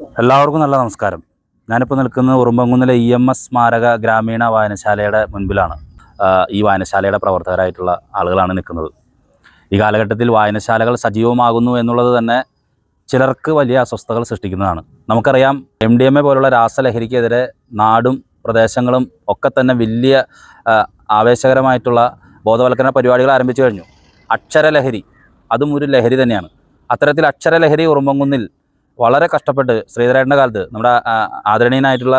എല്ലാവർക്കും നല്ല നമസ്കാരം. ഞാനിപ്പോൾ നിൽക്കുന്നത് ഉറുമ്പങ്കുന്നിലെ ഇ എം എസ് സ്മാരക ഗ്രാമീണ വായനശാലയുടെ മുൻപിലാണ്. ഈ വായനശാലയുടെ പ്രവർത്തകരായിട്ടുള്ള ആളുകളാണ് നിൽക്കുന്നത്. ഈ കാലഘട്ടത്തിൽ വായനശാലകൾ സജീവമാകുന്നു എന്നുള്ളത് തന്നെ ചിലർക്ക് വലിയ അസ്വസ്ഥതകൾ സൃഷ്ടിക്കുന്നതാണ്. നമുക്കറിയാം എം ഡി എം എ പോലുള്ള രാസലഹരിക്കെതിരെ നാടും പ്രദേശങ്ങളും ഒക്കെ തന്നെ വലിയ ആവേശകരമായിട്ടുള്ള ബോധവൽക്കരണ പരിപാടികൾ ആരംഭിച്ചു കഴിഞ്ഞു. അക്ഷരലഹരി അതും ഒരു ലഹരി തന്നെയാണ്. അത്തരത്തിൽ അക്ഷരലഹരി ഉറുമ്പങ്കുന്നിൽ വളരെ കഷ്ടപ്പെട്ട് ശ്രീധരേട്ടന്റെ കാലത്ത് നമ്മുടെ ആദരണീയനായിട്ടുള്ള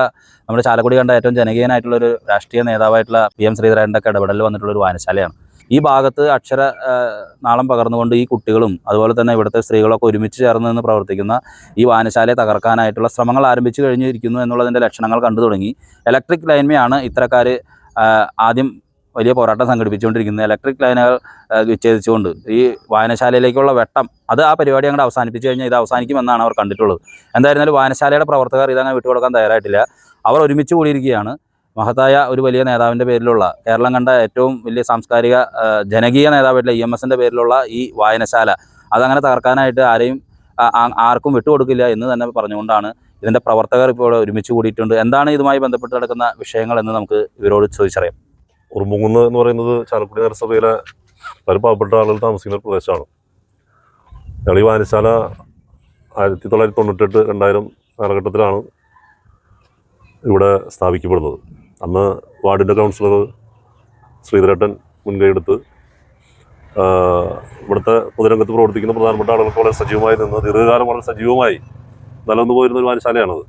നമ്മുടെ ചാലക്കുടി കണ്ട ഏറ്റവും ജനകീയനായിട്ടുള്ള ഒരു രാഷ്ട്രീയ നേതാവായിട്ടുള്ള പി എം ശ്രീധരേട്ടന്റെ ഒക്കെ വന്നിട്ടുള്ള ഒരു വായനശാലയാണ്. ഈ ഭാഗത്ത് അക്ഷര നാളം പകർന്നുകൊണ്ട് ഈ കുട്ടികളും അതുപോലെ തന്നെ ഇവിടുത്തെ സ്ത്രീകളൊക്കെ ഒരുമിച്ച് ചേർന്ന് നിന്ന് പ്രവർത്തിക്കുന്ന ഈ വായനശാലയെ തകർക്കാനായിട്ടുള്ള ശ്രമങ്ങൾ ആരംഭിച്ചു കഴിഞ്ഞിരിക്കുന്നു എന്നുള്ളതിന്റെ ലക്ഷണങ്ങൾ കണ്ടു തുടങ്ങി. ഇലക്ട്രിക് ലൈൻമയാണ് ഇത്തരക്കാർ ആദ്യം വലിയ പോരാട്ടം സംഘടിപ്പിച്ചുകൊണ്ടിരിക്കുന്നത് ഇലക്ട്രിക് ലൈനുകൾ വിച്ഛേദിച്ചുകൊണ്ട് ഈ വായനശാലയിലേക്കുള്ള വെട്ടം അത് ആ പരിപാടി അങ്ങോട്ട് അവസാനിപ്പിച്ചു കഴിഞ്ഞാൽ ഇത് അവസാനിക്കുമെന്നാണ് അവർ കണ്ടിട്ടുള്ളത്. എന്തായിരുന്നാലും വായനശാലയുടെ പ്രവർത്തകർ ഇതങ്ങനെ വിട്ടുകൊടുക്കാൻ തയ്യാറായിട്ടില്ല. അവർ ഒരുമിച്ച് കൂടിയിരിക്കുകയാണ്. മഹത്തായ ഒരു വലിയ നേതാവിന്റെ പേരിലുള്ള കേരളം കണ്ട ഏറ്റവും വലിയ സാംസ്കാരിക ജനകീയ നേതാവായിട്ടുള്ള ഇ എം എസിന്റെ പേരിലുള്ള ഈ വായനശാല അതങ്ങനെ തകർക്കാനായിട്ട് ആരെയും ആർക്കും വിട്ടുകൊടുക്കില്ല എന്ന് തന്നെ പറഞ്ഞുകൊണ്ടാണ് ഇതിന്റെ പ്രവർത്തകർ ഇപ്പോൾ ഒരുമിച്ച് കൂടിയിട്ടുണ്ട്. എന്താണ് ഇതുമായി ബന്ധപ്പെട്ട് നടക്കുന്ന വിഷയങ്ങൾ എന്ന് നമുക്ക് ഇവരോട് ചോദിച്ചറിയാം. ഉറുമ്പുകുന്ന് എന്ന് പറയുന്നത് ചാലക്കുടി നഗരസഭയിലെ വളരെ പാവപ്പെട്ട ആളുകൾ താമസിക്കുന്ന ഒരു പ്രദേശമാണ്. ഞങ്ങൾ ഈ വായനശാല ആയിരത്തി തൊള്ളായിരത്തി തൊണ്ണൂറ്റെട്ട് രണ്ടായിരം കാലഘട്ടത്തിലാണ് ഇവിടെ സ്ഥാപിക്കപ്പെടുന്നത്. അന്ന് വാർഡിന്റെ കൗൺസിലർ ശ്രീധരേട്ടൻ മുൻകൈയെടുത്ത് ഇവിടുത്തെ പൊതുരംഗത്ത് പ്രവർത്തിക്കുന്ന പ്രധാനപ്പെട്ട ആളുകൾക്ക് വളരെ സജീവമായി നിന്ന് ദീർഘകാലം വളരെ സജീവമായി നിലനിന്ന് പോയിരുന്ന ഒരു വായനശാലയാണത്.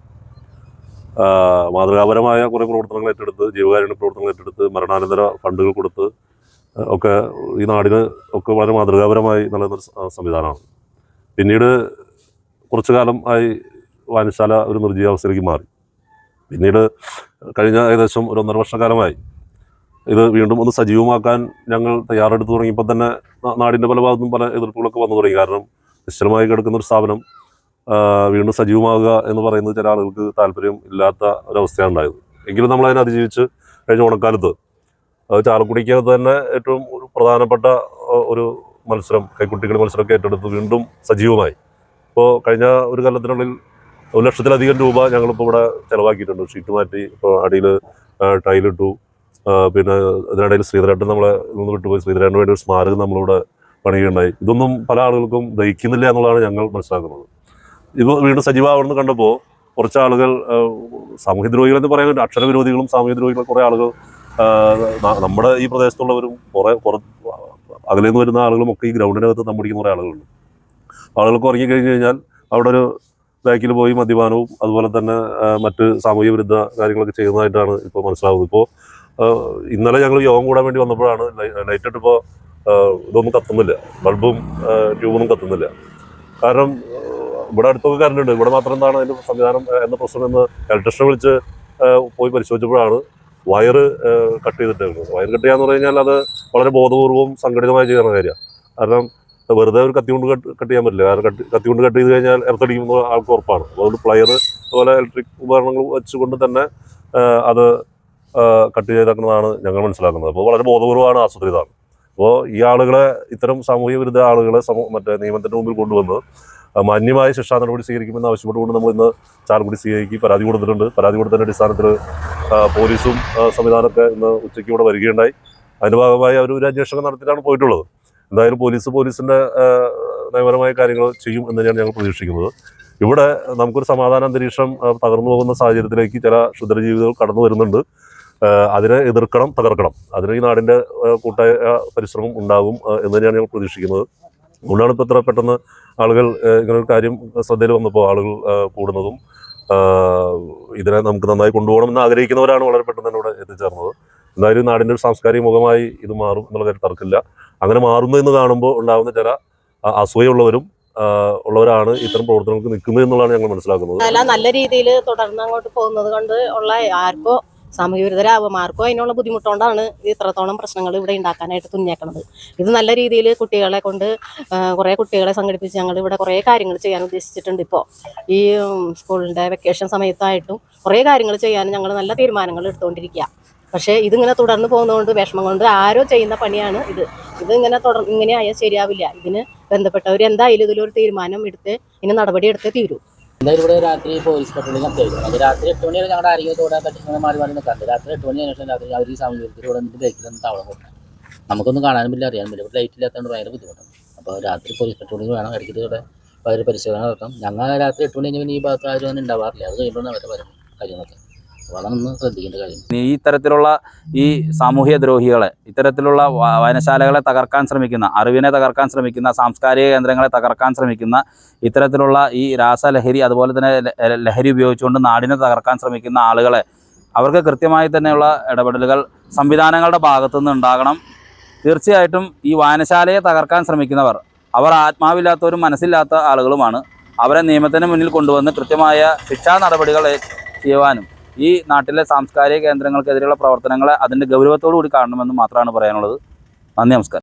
മാതൃകാപരമായ കുറേ പ്രവർത്തനങ്ങൾ ഏറ്റെടുത്ത് ജീവകാരുണ്യ പ്രവർത്തനങ്ങൾ ഏറ്റെടുത്ത് മരണാനന്തര ഫണ്ടുകൾ കൊടുത്ത് ഒക്കെ ഈ നാടിന് ഒക്കെ വളരെ മാതൃകാപരമായി നിലനിന്നൊരു സംവിധാനമാണ്. പിന്നീട് കുറച്ചു കാലം ആയി വായനശാല ഒരു നിർജീവാവസ്ഥയിലേക്ക് മാറി. പിന്നീട് കഴിഞ്ഞ ഏകദേശം ഒരു ഒന്നര വർഷക്കാലമായി ഇത് വീണ്ടും ഒന്ന് സജീവമാക്കാൻ ഞങ്ങൾ തയ്യാറെടുത്ത് തുടങ്ങിയപ്പോൾ തന്നെ നാടിന്റെ പല ഭാഗത്തും പല എതിർപ്പുകളൊക്കെ വന്നു തുടങ്ങി. കാരണം നിശ്ചലമായി കിടക്കുന്ന ഒരു സ്ഥാപനം വീണ്ടും സജീവമാകുക എന്ന് പറയുന്നത് ചില ആളുകൾക്ക് താല്പര്യം ഇല്ലാത്ത ഒരവസ്ഥയാണ് ഉണ്ടായത്. എങ്കിലും നമ്മൾ അതിനെ അതിജീവിച്ച് കഴിഞ്ഞ ഓണക്കാലത്ത് ചാലക്കുടിക്കകത്ത് തന്നെ ഏറ്റവും പ്രധാനപ്പെട്ട ഒരു മത്സരം കൈക്കുട്ടികളി മത്സരമൊക്കെ ഏറ്റെടുത്ത് വീണ്ടും സജീവമായി. ഇപ്പോൾ കഴിഞ്ഞ ഒരു കാലത്തിനുള്ളിൽ ഒരു ലക്ഷത്തിലധികം രൂപ ഞങ്ങളിപ്പോൾ ഇവിടെ ചിലവാക്കിയിട്ടുണ്ട്. ഷീറ്റ് മാറ്റി ഇപ്പോൾ അടിയിൽ ടൈലിട്ടു പിന്നെ അതിനിടയിൽ ശ്രീധരേട്ടൻ നമ്മളെ നിന്ന് വിട്ടുപോയി. ശ്രീധരേട്ടന് വേണ്ടി ഒരു സ്മാരകം നമ്മളിവിടെ പണിയുകയുണ്ടായി. ഇതൊന്നും പല ആളുകൾക്കും ദഹിക്കുന്നില്ല എന്നുള്ളതാണ് ഞങ്ങൾ മനസ്സിലാക്കുന്നത്. ഇത് വീണ്ടും സജീവമാവണമെന്ന് കണ്ടപ്പോൾ കുറച്ച് ആളുകൾ സാമൂഹ്യദ്രോഹികൾ എന്ന് പറയാൻ അക്ഷരവിരോധികളും സാമൂഹ്യദ്രോഹികളും കുറേ ആളുകൾ നമ്മുടെ ഈ പ്രദേശത്തുള്ളവരും കുറേ പുറ അകലെ നിന്ന് വരുന്ന ആളുകളും ഒക്കെ ഈ ഗ്രൗണ്ടിനകത്ത് നമ്മടിക്കുന്ന കുറേ ആളുകളുണ്ട്. ആളുകൾക്ക് ഉറങ്ങിക്കഴിഞ്ഞ് കഴിഞ്ഞാൽ അവിടെ ഒരു ബാക്കിൽ പോയി മദ്യപാനവും അതുപോലെ തന്നെ മറ്റ് സാമൂഹ്യ വിരുദ്ധ കാര്യങ്ങളൊക്കെ ചെയ്യുന്നതായിട്ടാണ് ഇപ്പോൾ മനസ്സിലാവുന്നത്. ഇപ്പോൾ ഇന്നലെ ഞങ്ങൾ യോഗം കൂടാൻ വേണ്ടി വന്നപ്പോഴാണ് ലൈറ്റ് ഇട്ടിപ്പോൾ ഇതൊന്നും കത്തുന്നില്ല. ബൾബും ട്യൂബൊന്നും കത്തുന്നില്ല. കാരണം ഇവിടെ അടുത്തൊക്കെ കറണ്ട് ഇവിടെ മാത്രം എന്താണ് അതിന്റെ സംവിധാനം എന്ന പ്രശ്നം എന്ന് ഇലക്ട്രീഷനെ വിളിച്ച് പോയി പരിശോധിച്ചപ്പോഴാണ് വയറ് കട്ട് ചെയ്തിട്ടുള്ളത് വയർ കട്ട് ചെയ്യാന്ന് പറഞ്ഞു കഴിഞ്ഞാൽ അത് വളരെ ബോധപൂർവം സംഘടിതമായി ചെയ്യുന്ന കാര്യമാണ്. കാരണം വെറുതെ ഒരു കത്തി കൊണ്ട് കട്ട് ചെയ്യാൻ പറ്റില്ല. കാരണം കട്ട് കത്തി കൊണ്ട് കട്ട് ചെയ്ത് കഴിഞ്ഞാൽ എർത്തടിക്കുന്ന ആൾക്ക് ഉറപ്പാണ്. അതുകൊണ്ട് പ്ലയർ അതുപോലെ ഇലക്ട്രിക് ഉപകരണങ്ങൾ വെച്ചുകൊണ്ട് തന്നെ അത് കട്ട് ചെയ്തേക്കുന്നതാണ് ഞങ്ങൾ മനസ്സിലാക്കുന്നത്. അപ്പോൾ വളരെ ബോധപൂർവമാണ് ആസൂത്രിതമാണ് അപ്പോൾ ഈ ആളുകളെ ഇത്തരം സാമൂഹ്യ വിരുദ്ധ ആളുകളെ സമൂ മറ്റേ നിയമത്തിന്റെ മുമ്പിൽ കൊണ്ടുവന്ന് മാന്യമായ ശിക്ഷാ നടപടി സ്വീകരിക്കുമെന്ന് ആവശ്യപ്പെട്ടുകൊണ്ട് നമ്മൾ ഇന്ന് ചാലക്കുടി സി ഐക്ക് പരാതി കൊടുത്തിട്ടുണ്ട്. പരാതി കൊടുത്തതിന്റെ അടിസ്ഥാനത്തിൽ പോലീസും സംവിധാനമൊക്കെ ഇന്ന് ഉച്ചയ്ക്ക് ഇവിടെ വരികയുണ്ടായി. അതിന്റെ ഭാഗമായി അവർ ഒരു അന്വേഷണം നടത്തിയിട്ടാണ് പോയിട്ടുള്ളത്. എന്തായാലും പോലീസ് പോലീസിന്റെ നയപരമായ കാര്യങ്ങൾ ചെയ്യും എന്ന് തന്നെയാണ് ഞങ്ങൾ പ്രതീക്ഷിക്കുന്നത്. ഇവിടെ നമുക്കൊരു സമാധാന അന്തരീക്ഷം തകർന്നു പോകുന്ന സാഹചര്യത്തിലേക്ക് ചില ക്ഷുദ്രജീവികൾ കടന്നു വരുന്നുണ്ട്. അതിനെ എതിർക്കണം തകർക്കണം. അതിന് ഈ നാടിന്റെ കൂട്ടായ പരിശ്രമം ഉണ്ടാകും എന്ന് തന്നെയാണ് ഞങ്ങൾ പ്രതീക്ഷിക്കുന്നത്. അതുകൊണ്ടാണ് ഇപ്പോൾ ഇത്ര പെട്ടെന്ന് ആളുകൾ ഇങ്ങനെ ഇങ്ങനൊരു കാര്യം ശ്രദ്ധയിൽ വന്നപ്പോൾ ആളുകൾ കൂടുന്നതും ഇതിനെ നമുക്ക് നന്നായി കൊണ്ടുപോകണം എന്ന് ആഗ്രഹിക്കുന്നവരാണ് വളരെ പെട്ടെന്ന് തന്നെ ഇവിടെ എത്തിച്ചേർന്നത്. എന്തായാലും നാടിന്റെ ഒരു സാംസ്കാരിക മുഖമായി ഇത് മാറും എന്നുള്ള കാര്യം തർക്കമില്ല. അങ്ങനെ മാറുന്നു എന്ന് കാണുമ്പോൾ ഉണ്ടാകുന്ന ചില അസൂയുള്ളവരും ഉള്ളവരാണ് ഇത്തരം പ്രവർത്തനങ്ങൾക്ക് നിൽക്കുന്നത് എന്നുള്ളതാണ് ഞങ്ങൾ മനസ്സിലാക്കുന്നത്. നല്ല രീതിയിൽ തുടർന്ന് അങ്ങോട്ട് പോകുന്നത് കൊണ്ട് ഉള്ള ആർക്കോ സാമൂഹ്യ വിരുദ്ധരാകും ആർക്കോ അതിനുള്ള ബുദ്ധിമുട്ടുകൊണ്ടാണ് ഇത്രത്തോളം പ്രശ്നങ്ങൾ ഇവിടെ ഉണ്ടാക്കാനായിട്ട് തുന്നിയേക്കണത്. ഇത് നല്ല രീതിയിൽ കുട്ടികളെ കൊണ്ട് കുറേ കുട്ടികളെ സംഘടിപ്പിച്ച് ഞങ്ങൾ ഇവിടെ കുറേ കാര്യങ്ങൾ ചെയ്യാൻ ഉദ്ദേശിച്ചിട്ടുണ്ട് ഇപ്പോൾ ഈ സ്കൂളിന്റെ വെക്കേഷൻ സമയത്തായിട്ടും കുറേ കാര്യങ്ങൾ ചെയ്യാൻ ഞങ്ങൾ നല്ല തീരുമാനങ്ങൾ എടുത്തുകൊണ്ടിരിക്കുക പക്ഷേ ഇതിങ്ങനെ തുടർന്ന് പോകുന്നതുകൊണ്ട് വിഷമം കൊണ്ട് ആരോ ചെയ്യുന്ന പണിയാണ് ഇത്. ഇത് ഇങ്ങനെ തുടർ ഇങ്ങനെ ആയാൽ ശരിയാവില്ല. ഇതിന് ബന്ധപ്പെട്ടവർ എന്തായാലും ഇതിലൊരു തീരുമാനം എടുത്ത് ഇനി നടപടി എടുത്തേ തീരൂ. എന്തായാലും ഇവിടെ രാത്രി പോലീസ് പട്ടണിയിൽ അത്യാവശ്യം അത് രാത്രി എട്ട് മണി വരെ ഞങ്ങളുടെ ആരെങ്കിലും തോടാൻ പറ്റുന്ന മാറി മാറി നിൽക്കാറുണ്ട് രാത്രി എട്ട് മണി ശേഷം രാത്രി അവർ ഈ സാമൂഹ്യത്തിൽ ഇവിടെ നിന്നിട്ട് ബൈക്കിൽ നിന്ന് താവളം കൊടുക്കണം നമുക്കൊന്നും കാണാനും പറ്റില്ല അറിയാൻ പറ്റില്ല ഇവിടെ ലൈറ്റ് ഇല്ലാത്തതുകൊണ്ട് ഭയങ്കര ബുദ്ധിമുട്ടാണ്. അപ്പോൾ രാത്രി പോലീസ് പട്രോളിംഗ് വേണം ഇടയ്ക്ക് ഇവിടെ അവർ പരിശോധന നടത്താം ഞങ്ങൾ രാത്രി എട്ട് മണി കഴിഞ്ഞാൽ ഈ ഭാഗത്ത് ആരും ഉണ്ടാവാറില്ല. അത് കഴിയുമ്പോഴാണ് അവരുടെ പരം കാര്യങ്ങളൊക്കെ. അതാണ് ശ്രദ്ധിക്കേണ്ട കാര്യം. ഈ ഇത്തരത്തിലുള്ള ഈ സാമൂഹ്യ ദ്രോഹികളെ ഇത്തരത്തിലുള്ള വായനശാലകളെ തകർക്കാൻ ശ്രമിക്കുന്ന അറിവിനെ തകർക്കാൻ ശ്രമിക്കുന്ന സാംസ്കാരിക കേന്ദ്രങ്ങളെ തകർക്കാൻ ശ്രമിക്കുന്ന ഇത്തരത്തിലുള്ള ഈ രാസലഹരി അതുപോലെ തന്നെ ലഹരി ഉപയോഗിച്ചുകൊണ്ട് നാടിനെ തകർക്കാൻ ശ്രമിക്കുന്ന ആളുകളെ അവർക്ക് കൃത്യമായി തന്നെയുള്ള ഇടപെടലുകൾ സംവിധാനങ്ങളുടെ ഭാഗത്തു നിന്ന് ഉണ്ടാകണം. തീർച്ചയായിട്ടും ഈ വായനശാലയെ തകർക്കാൻ ശ്രമിക്കുന്നവർ അവർ ആത്മാവില്ലാത്തവരും മനസ്സില്ലാത്ത ആളുകളുമാണ്. അവരെ നിയമത്തിന് മുന്നിൽ കൊണ്ടുവന്ന് കൃത്യമായ ശിക്ഷാ നടപടികൾ ചെയ്യുവാനും ഈ നാട്ടിലെ സാംസ്കാരിക കേന്ദ്രങ്ങൾക്കെതിരെയുള്ള പ്രവർത്തനങ്ങളെ അതിന്റെ ഗൗരവത്തോടു കൂടി കാണണമെന്ന് മാത്രമാണ് പറയാനുള്ളത്. നന്ദി നമസ്കാരം.